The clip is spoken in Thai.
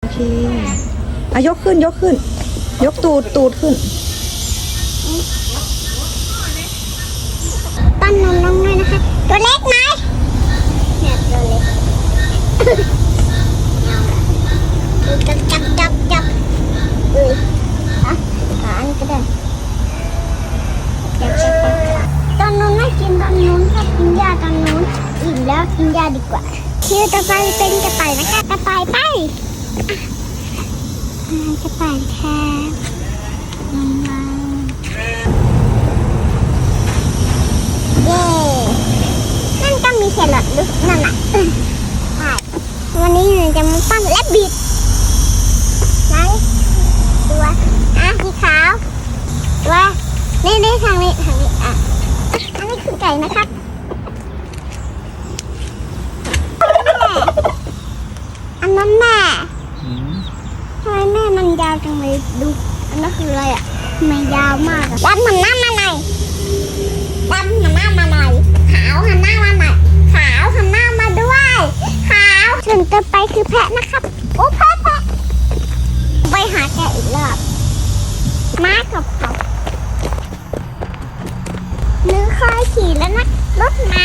โอเคอะยกขึ้นยกขึ้น ยกตูดตูดขึ้น ปั้นนมน้องด้วยนะคะ ตัวเล็กไหมเนี่ยตัวเล็กจับจับจับจับเอ้ยอะขาอันก็ได้จับจับจับตอนนู้นไม่กินตอนนู้นถ้ากินยาตอนนู้นอิ่มแล้วกินยาดีกว่า ชื่อต่อไปเป็นกระต่ายนะคะกระต่ายไปกระต่ายค่ะลงมาเย้นั่นก็มีแครอทด้วยนั่นน่ะใช่วันนี้หนูจะมาปั้นและบิดไหนตัวอะสีขาวตัวนี่นี่ทางนี้ทางนี้อะอันนี้คือไก่นะครับอันนั้นแม่ทำไมแม่มันยาว จังเลยดูอันนั้นคืออะไรอะทำไมยาวมากอะรัดมันหน้ามาไหนอยดำหันหน้ามาหน่อยขาวหันหน้ามาหน่อยขาวหันหน้ามาด้วยขาวส่วนต่อไปคือแพะนะครับโอ้แพะแพะไปหาแกอีกรอบม้ากับเขาหรือเคยขี่แล้วนะรถม้า